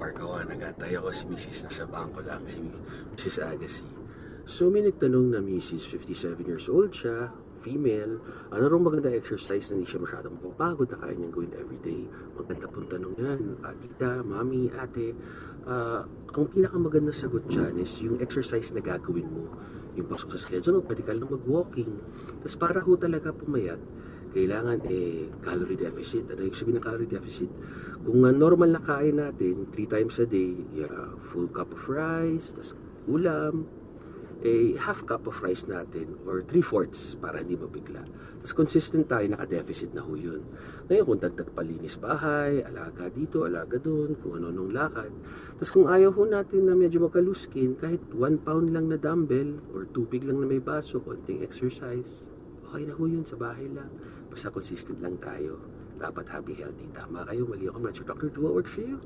park ako, nagantay ako si Mrs. na sa bangko lang, si Mrs. Agassi. So may nagtanong na Mrs. 57 years old siya, female, ano rong maganda exercise na hindi siya masyadong mapapagod na kaya niyang gawin everyday. Maganda pong tanong yan, ah, tita, mami, ate. Ah, ang pinakamaganda sagot dyan is yung exercise na gagawin mo. Yung pasok sa schedule mo, pwede ka lang mag-walking. Tapos para ho talaga pumayat, kailangan eh calorie deficit. Ano yung sabihin ng calorie deficit? Kung uh, normal na kain natin, 3 times a day, yeah, full cup of rice, tas ulam, eh, half cup of rice natin or 3 fourths para hindi mabigla. Tapos consistent tayo, naka-deficit na ho yun. Ngayon kung dagdag palinis bahay, alaga dito, alaga doon, kung ano nung lakad. Tapos kung ayaw ho natin na medyo magkaluskin, kahit 1 pound lang na dumbbell or tubig lang na may baso, konting exercise, okay na ho yun sa bahay lang. Basta consistent lang tayo. Dapat happy, healthy. Tama kayo, mali ako. I'm not your doctor. Do what for you.